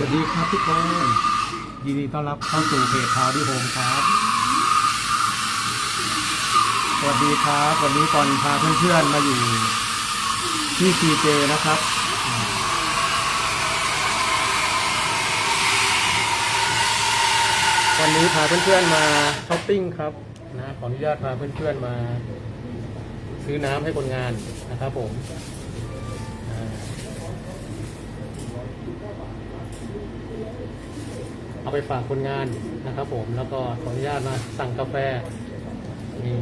สวัสดีครับทุกคนยินดีต้อนรับเข้าสู่เพจข่าวดีโฮมครับ สวัสดีครับ วันนี้ก่อนพาเพื่อนๆมาอยู่ที่ซีเจนะครับ วันนี้พาเพื่อนๆมาช้อปปิ้งครับนะขออนุญาตพาเพื่อนๆมา ซื้อน้ำให้คนงานนะครับผม เอาไปฝากคนงานนะครับผมแล้วก็ขออนุญาตมาสั่งกาแฟนี่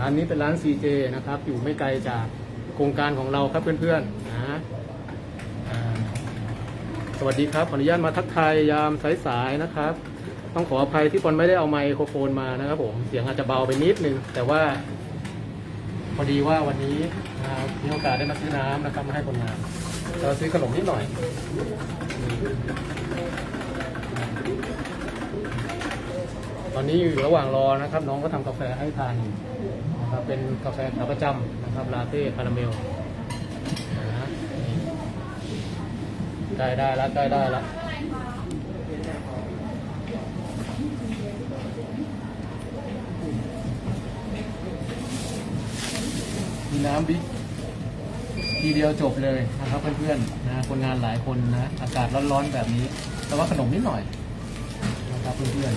ร้านนี้เป็นร้าน CJ นะครับ อยู่ไม่ไกลจากโครงการของเราครับเพื่อนๆนะสวัสดีครับขออนุญาตมาทักทายยามสายๆนะครับ ต้องขออภัยที่คนไม่ได้เอาไมโครโฟนมานะครับผมเสียงอาจจะเบาไปนิดนึงแต่ว่า พอดีว่าวันนี้มีโอกาสได้มาซื้อน้ำนะครับมาให้คนงานเราซื้อขนมนิดหน่อย ตอนนี้อยู่ระหว่างรอนะครับ น้องก็ทำกาแฟให้ทานอยู่นะครับเป็นกาแฟขาประจำนะครับลาเต้คาราเมลนะนี่ได้ได้แล้วได้ได้ล้วมีน้ำบิ๊กทีเดียวจบเลยนะครับเพื่อนๆนะคนงานหลายคนนะอากาศร้อนๆแบบนี้ แต่ว่าขนมนิดหน่อย นะครับเพื่อน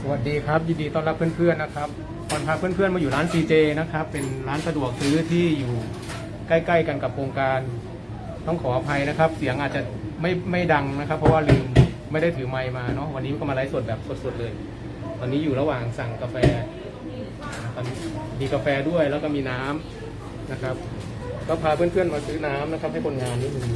สวัสดีครับยินดีต้อนรับเพื่อนๆนะครับก่อนพาเพื่อนๆมาอยู่ร้าน CJ นะครับ เป็นร้านสะดวกซื้อที่อยู่ ใกล้ๆกันกับโครงการ ต้องขออภัยนะครับ เสียงอาจจะไม่ไม่ดังนะครับ เพราะว่าลืมไม่ได้ถือไมค์มาเนาะวันนี้ก็มาไลฟ์สดแบบสดๆเลยวันนี้อยู่ระหว่างสั่งกาแฟนะครับมีกาแฟด้วยแล้วก็มีน้ำนะครับ ก็พาเพื่อนๆมาซื้อน้ำนะครับ ให้คนงานนิดนึง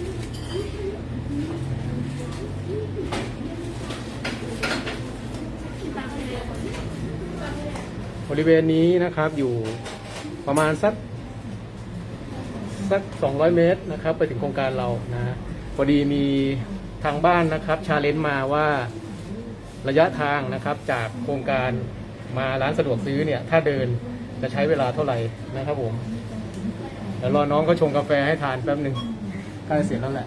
บริเวณนี้นะครับอยู่ประมาณสัก สัก 200 เมตรนะครับไปถึงโครงการเรานะฮะพอดีมีทางบ้านนะครับชาเลนจ์มาว่าระยะทางนะครับจากโครงการมาร้านสะดวกซื้อเนี่ยถ้าเดินจะใช้เวลาเท่าไหร่นะครับผมเดี๋ยวรอน้องเขาชงกาแฟให้ทานแป๊บหนึ่งใกล้เสร็จแล้วแหละ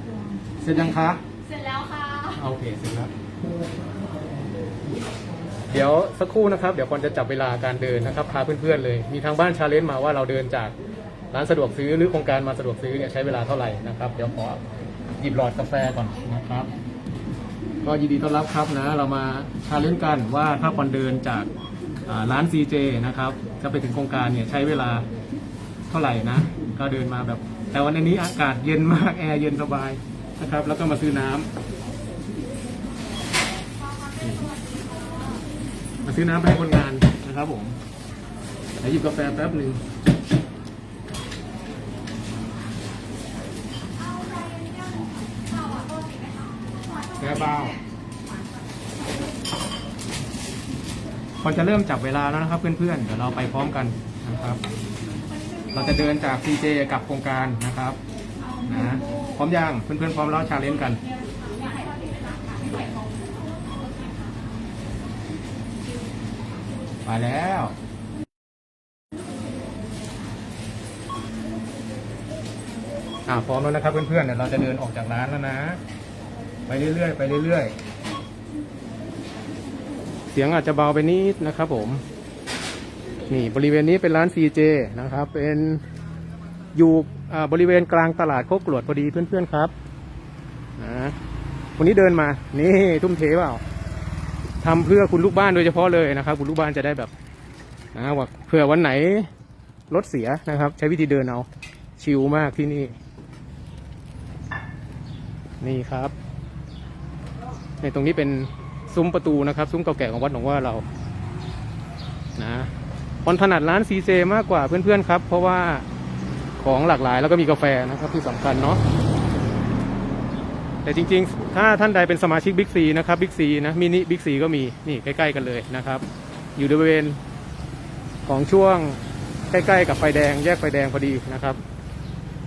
เสร็จยังคะเสร็จแล้วค่ะโอเคเสร็จแล้วเดี๋ยวสักครู่นะครับ เดี๋ยวก่อนจะจับเวลาการเดินนะครับพาเพื่อนๆเลย มีทางบ้านชาเลนจ์มาว่าเราเดินจาก ร้านสะดวกซื้อหรือโครงการมาสะดวกซื้อเนี่ยใช้เวลาเท่าไหร่นะครับเดี๋ยวขอหยิบหลอดกาแฟก่อนนะครับ ก็ยินดีต้อนรับครับนะ เรามาชาเลนจ์กันว่าถ้าก่อนเดินจากร้าน CJ นะครับจะไปถึงโครงการเนี่ยใช้เวลาเท่าไหร่นะ ก็เดินมาแบบ แต่วันนี้อากาศเย็นมากแอร์เย็นสบายนะครับ แล้วก็มาซื้อน้ำมาซื้อน้ำให้คนงานนะครับผมเดี๋ยวหยิบกาแฟแป๊บหนึ่งแก้เบ้าพอจะเริ่มจับเวลาแล้วนะครับเพื่อนๆ เดี๋ยวเราไปพร้อมกันนะครับ เราจะเดินจาก CJ กับโครงการนะครับนะพร้อมยังเพื่อนๆพร้อมแล้วชาเลนจ์กันไปแล้วอ่าพร้อมแล้วนะครับเพื่อนๆเดี๋ยวเราจะเดินออกจากร้านแล้วนะ ไปเรื่อยๆไปเรื่อยๆ เสียงอาจจะเบาไปนิดนะครับผม นี่บริเวณนี้เป็นร้าน CJ นะครับ เป็นอยู่บริเวณกลางตลาดโคกกรวดพอดีเพื่อนๆครับนะวันนี้เดินมา นี่ทุ่มเทเปล่าทำเพื่อคุณลูกบ้านโดยเฉพาะเลยนะครับ คุณลูกบ้านจะได้แบบนะว่าเผื่อวันไหนรถเสียนะครับ ใช้วิธีเดินเอา ชิลมากที่นี่ นี่ครับ ในตรงนี้เป็นซุ้มประตูนะครับ ซุ้มเก่าแก่ของวัดหนองว่าเรานะคนถนัดร้านซีเซมากกว่าเพื่อนๆครับ เพราะว่าของหลากหลายแล้วก็มีกาแฟนะครับที่สำคัญเนาะแต่จริงๆ ถ้าท่านใดเป็นสมาชิกบิ๊กซีนะครับบิ๊กซีนะมินิบิ๊กซีก็มีนี่ใกล้ๆกันเลยนะครับ อยู่บริเวณของช่วงใกล้ๆ กับไฟแดงแยกไฟแดงพอดีนะครับ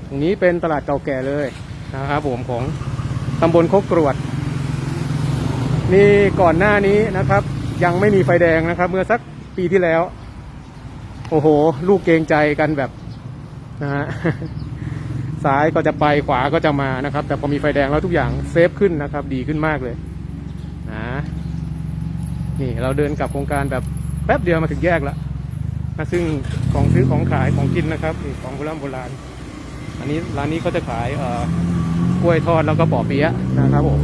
ตรงนี้เป็นตลาดเก่าแก่เลยนะครับผมของตำบลโคกกรวด นี่ก่อนหน้านี้นะครับ ยังไม่มีไฟแดงนะครับ เมื่อสักปีที่แล้ว โอ้โห ลูกเกงใจกันแบบนะฮะซ้ายก็จะไปขวาก็จะมานะครับ แต่พอมีไฟแดงแล้วทุกอย่างเซฟขึ้นนะครับ ดีขึ้นมากเลยนะนี่เราเดินกลับโครงการแบบแป๊บเดียวมาถึงแยกแล้วนะซึ่งของซื้อของขายของกินนะครับนี่ของโบราณโบราณอันนี้ร้านนี้เขาจะขายเอ่อกล้วยทอดแล้วก็ปอเปี๊ยะนะครับผม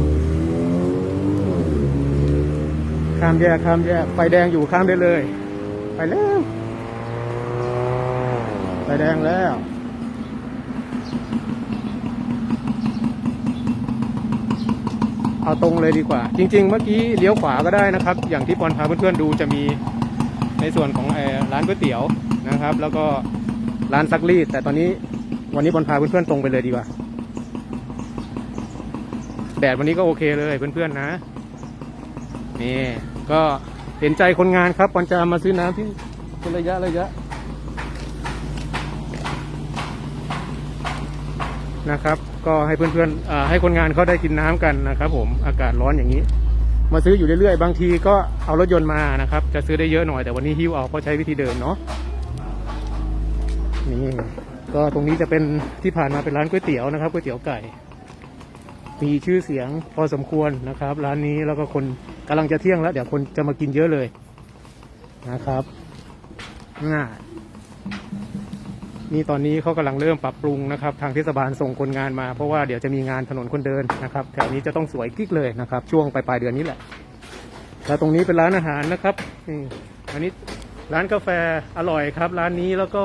ข้ามแยกข้ามแยกไฟแดงอยู่ข้ามได้เลย ไปแล้วไฟแดงแล้วเอาตรงเลยดีกว่า จริง ๆ เมื่อกี้เลี้ยวขวาก็ได้นะครับ อย่างที่ปอนพาเพื่อนๆดูจะมีในส่วนของร้านก๋วยเตี๋ยวนะครับ แล้วก็ร้านซักรีด แต่ตอนนี้วันนี้ปอนพาเพื่อนๆตรงไปเลยดีกว่า แดดวันนี้ก็โอเคเลยเพื่อนๆนะนี่ ก็เห็นใจคนงานครับปอนจะมาซื้อน้ำที่เป็นระยะระยะนะครับ ก็ให้เพื่อนๆให้คนงานเขาได้กินน้ำกันนะครับ ผมอากาศร้อนอย่างนี้ มาซื้ออยู่เรื่อยๆ บางทีก็เอารถยนต์มานะครับ จะซื้อได้เยอะหน่อยแต่วันนี้หิ้วเอาเพราะใช้วิธีเดินเนาะนี่ก็ตรงนี้จะเป็นที่ผ่านมาเป็นร้านก๋วยเตี๋ยวนะครับก๋วยเตี๋ยวไก่ มีชื่อเสียงพอสมควรนะครับ ร้านนี้แล้วก็คนกำลังจะเที่ยงแล้ว เดี๋ยวคนจะมากินเยอะเลยนะครับน่านี่ตอนนี้เขากำลังเริ่มปรับปรุงนะครับ ทางเทศบาลส่งคนงานมาเพราะว่าเดี๋ยวจะมีงานถนนคนเดินนะครับแถวนี้จะต้องสวยกิ๊กเลยนะครับ ช่วงปลายปลายๆเดือนนี้แหละแล้วตรงนี้เป็นร้านอาหารนะครับนี่อันนี้ร้านกาแฟอร่อยครับ ร้านนี้แล้วก็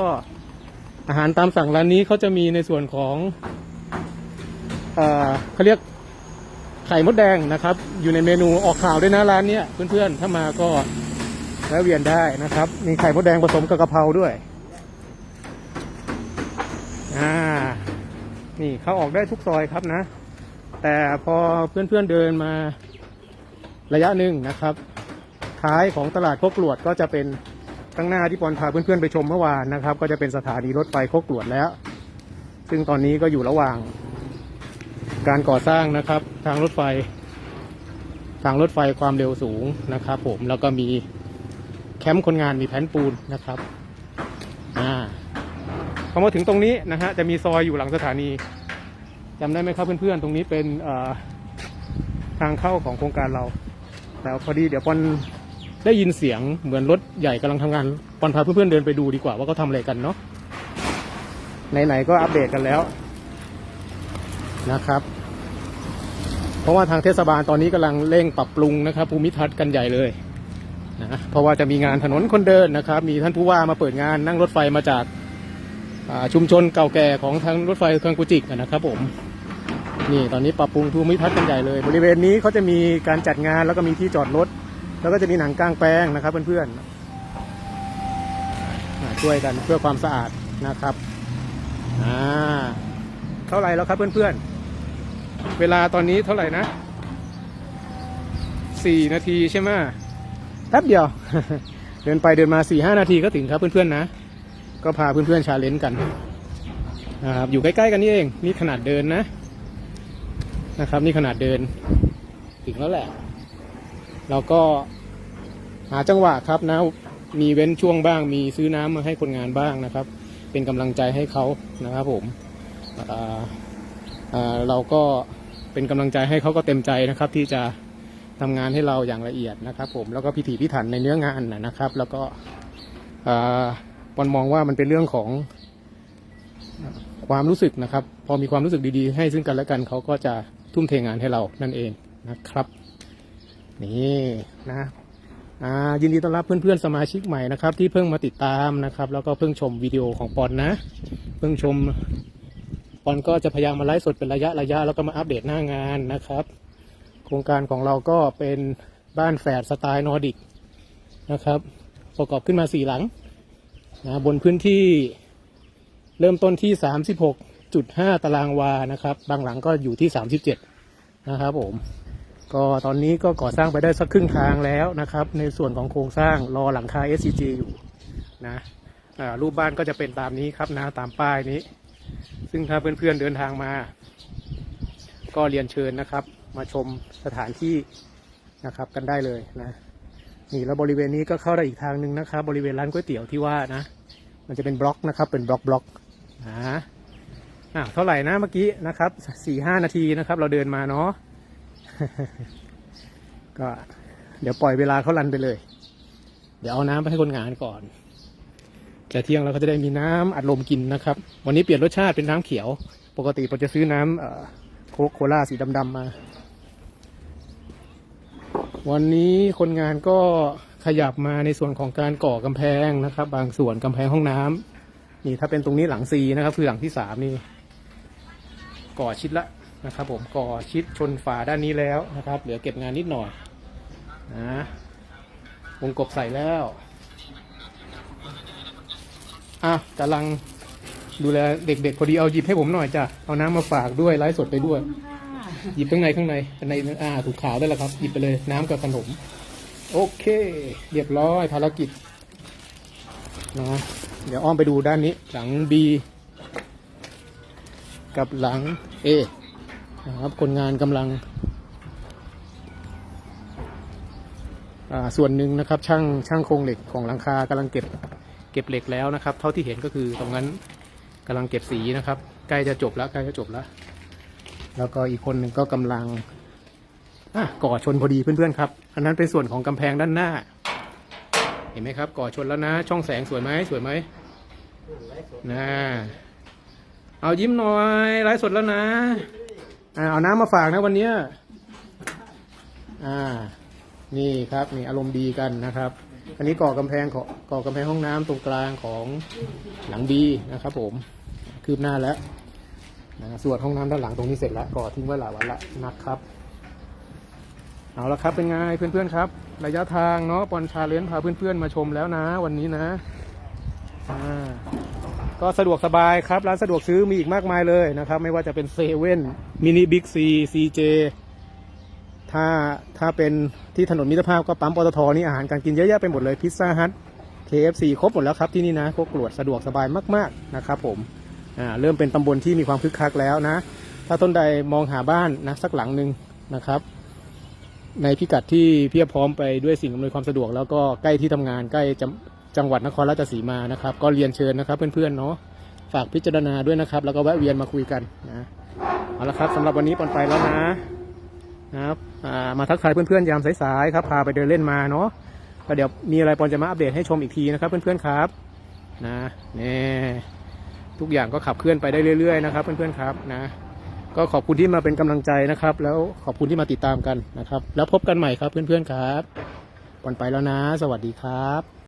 อาหารตามสั่งร้านนี้เขาจะมีในส่วนของ เขาเรียกไข่มดแดงนะครับ อยู่ในเมนูออกข่าวด้วยนะร้านเนี้ยเพื่อนๆถ้ามาก็แวะเวียนได้นะครับ มีไข่มดแดงผสมกับกะเพราด้วยอ่านี่เขาออกได้ทุกซอยครับนะ แต่พอเพื่อนๆเดินมาระยะหนึ่งนะครับ ท้ายของตลาดโคกกลวดก็จะเป็นข้างหน้าที่ปอนพาเพื่อนๆไปชมเมื่อวานนะครับ ก็จะเป็นสถานีรถไฟโคกกลวดแล้ว ซึ่งตอนนี้ก็อยู่ระหว่าง การก่อสร้างนะครับ ทางรถไฟ ทางรถไฟความเร็วสูงนะครับ ผมแล้วก็มีแคมป์คนงานมีแผ่นปูนนะครับอ่าพอมาถึงตรงนี้นะฮะจะมีซอยอยู่หลังสถานีจำได้ไหมครับเพื่อนๆ ตรงนี้เป็นทางเข้าของโครงการเราแต่พอดีเดี๋ยวปอนได้ยินเสียงเหมือนรถใหญ่กำลังทำงานปอนพาเพื่อนๆเดินไปดูดีกว่าว่าเขาทำอะไรกันเนาะไหนๆก็อัปเดตกันแล้ว นะครับ เพราะว่าทางเทศบาลตอนนี้กำลังเร่งปรับปรุงนะครับ ภูมิทัศน์กันใหญ่เลยนะเพราะว่าจะมีงานถนนคนเดินนะครับ มีท่านผู้ว่ามาเปิดงานนั่งรถไฟมาจากาชุมชนเก่าแก่ของทางรถไฟเครื่องกุจิกนะครับผมนี่ตอนนี้ปรับปรุงภูมิทัศน์กันใหญ่เลย บริเวณนี้เขาจะมีการจัดงานแล้วก็มีที่จอดรถ แล้วก็จะมีหนังกลางแปลงนะครับเพื่อนๆช่วยกันเพื่อความสะอาดนะครับอ่า เท่าไหร่แล้วครับเพื่อนๆ เวลาตอนนี้เท่าไหร่นะสี่นาทีใช่ไหมแป๊บเดียว เดินไปเดินมาสี่ห้านาทีก็ถึงครับเพื่อนๆนะ ก็พาเพื่อนๆชาเลนจ์กันนะครับอยู่ใกล้ๆกันนี่เอง นี่ขนาดเดินนะนะครับ นี่ขนาดเดิน ถึงแล้วแหละ เราก็หาจังหวะครับนะ มีเว้นช่วงบ้าง มีซื้อน้ำมาให้คนงานบ้างนะครับ เป็นกำลังใจให้เขานะครับผม เราก็เป็นกำลังใจให้เขาก็เต็มใจนะครับ ที่จะทำงานให้เราอย่างละเอียดนะครับ ผมแล้วก็พิถีพิถันในเนื้องานนะครับ แล้วก็ปอนมองว่ามันเป็นเรื่องของความรู้สึกนะครับ พอมีความรู้สึกดีๆ ให้ซึ่งกันและกันเขาก็จะทุ่มเทงานให้เรานั่นเองนะครับ นี่นะยินดีต้อนรับเพื่อนๆสมาชิกใหม่นะครับ ที่เพิ่งมาติดตามนะครับ แล้วก็เพิ่งชมวิดีโอของปอนนะ เพิ่งชม ปอนก็จะพยายามมาไลฟ์สดเป็นระยะระยะแล้วก็มาอัปเดตหน้างานนะครับ โครงการของเราก็เป็นบ้านแฝดสไตล์นอร์ดิกนะครับ ประกอบขึ้นมาสี่หลังนะบนพื้นที่เริ่มต้นที่ 36.5 ตารางวานะครับ บางหลังก็อยู่ที่ 37 นะครับผม ก็ตอนนี้ก็ก่อสร้างไปได้สักครึ่งทางแล้วนะครับ ในส่วนของโครงสร้างรอหลังคา SCG อยู่นะรูปบ้านก็จะเป็นตามนี้ครับนะตามป้ายนี้ ซึ่งถ้าเพื่อนๆเดินทางมา ก็เรียนเชิญนะครับ มาชมสถานที่นะครับกันได้เลยนะนี่แล้วบริเวณนี้ก็เข้าได้อีกทางหนึ่งนะครับ บริเวณร้านก๋วยเตี๋ยวที่ว่านะ มันจะเป็นบล็อกนะครับ เป็นบล็อกบล็อกอ่าอ่าเท่าไหร่นะเมื่อกี้นะครับสี่ห้านาทีนะครับ เราเดินมาเนาะก็เดี๋ยวปล่อยเวลาเขารันไปเลย เดี๋ยวเอาน้ำไปให้คนงานก่อน แต่เที่ยงเราก็จะได้มีน้ำอัดลมกินนะครับ วันนี้เปลี่ยนรสชาติเป็นน้ำเขียว ปกติผมจะซื้อน้ำโคกโคล่าสีดำๆมา วันนี้คนงานก็ขยับมาในส่วนของการก่อกำแพงนะครับ บางส่วนกำแพงห้องน้ำนี่ถ้าเป็นตรงนี้หลังซีนะครับ คือหลังที่สามนี่ ก่อชิดละนะครับ ผมก่อชิดชนฝาด้านนี้แล้วนะครับ เหลือเก็บงานนิดหน่อยนะวงกบใส่แล้ว อะกำลังดูแลเด็กๆพอดีเอาหยิบให้ผมหน่อยจ้ะเอาน้ำมาฝากด้วยไลฟ์สดไปด้วย หยิบข้างในข้างในข้างในอ่าถูกขาวได้แล้วครับ หยิบไปเลยน้ำกับขนม โอเค เรียบร้อยภารกิจนะเดี๋ยวอ้อมไปดูด้านนี้ หลัง B กับหลัง A นะครับคนงานกำลังอ่าส่วนหนึ่งนะครับ ช่างช่างโครงเหล็กของหลังคากำลังเก็บ เก็บเหล็กแล้วนะครับ เท่าที่เห็นก็คือตรงนั้นกำลังเก็บสีนะครับ ใกล้จะจบแล้วใกล้จะจบแล้ว แล้วก็อีกคนหนึ่งก็กำลังอะก่อชนพอดีเพื่อนๆครับ อันนั้นเป็นส่วนของกำแพงด้านหน้า เห็นไหมครับ ก่อชนแล้วนะ ช่องแสงสวยไหมสวยไหมนะเอายิ้มหน่อยไลฟ์สดแล้วนะอ่าเอาน้ำมาฝากนะวันเนี้ยอ่า นี่ครับ นี่อารมณ์ดีกันนะครับ อันนี้ก่อกำแพงของก่อกำแพงห้องน้ำตรงกลางของหลังบีนะครับ ผมคืบหน้าแล้วนะส่วนห้องน้ำด้านหลังตรงนี้เสร็จแล้วก่อทิ้งไว้หลายวันละนะครับ เอาละครับเป็นไงเพื่อนๆครับ ระยะทางเนาะปอนชาเลนจ์พาเพื่อนๆมาชมแล้วนะ วันนี้นะก็สะดวกสบายครับ ร้านสะดวกซื้อมีอีกมากมายเลยนะครับ ไม่ว่าจะเป็นเซเว่นมินิบิ๊กซีซีเจ ถ้าถ้าเป็นที่ถนนมิตรภาพก็ปั๊มปตทนี่อาหารการกินเยอะแยะไปหมดเลยพิซซ่าฮัท KFC ครบหมดแล้วครับที่นี่นะโคกรวดสะดวกสบายมากๆนะครับผมอ่าเริ่มเป็นตำบลที่มีความคึกคักแล้วนะ ถ้าต้นใดมองหาบ้านนะสักหลังหนึ่งนะครับ ในพิกัดที่เพียบพร้อมไปด้วยสิ่งอำนวยความสะดวก แล้วก็ใกล้ที่ทำงานใกล้จังจังหวัดนครราชสีมานะครับ ก็เรียนเชิญนะครับเพื่อนๆเนาะฝากพิจารณาด้วยนะครับ แล้วก็แวะเวียนมาคุยกันนะเอาละครับสำหรับวันนี้ปอนไปแล้วนะ นะครับมาทักทายเพื่อนๆยามสายๆครับพาไปเดินเล่นมาเนาะก็เดี๋ยวมีอะไรปอนจะมาอัปเดตให้ชมอีกทีนะครับ เพื่อนๆครับนะนี่ทุกอย่างก็ขับเคลื่อนไปได้เรื่อยๆนะครับ เพื่อนๆครับนะ ก็ขอบคุณที่มาเป็นกำลังใจนะครับ แล้วขอบคุณที่มาติดตามกันนะครับ แล้วพบกันใหม่ครับเพื่อนๆครับปอนไปแล้วนะ สวัสดีครับ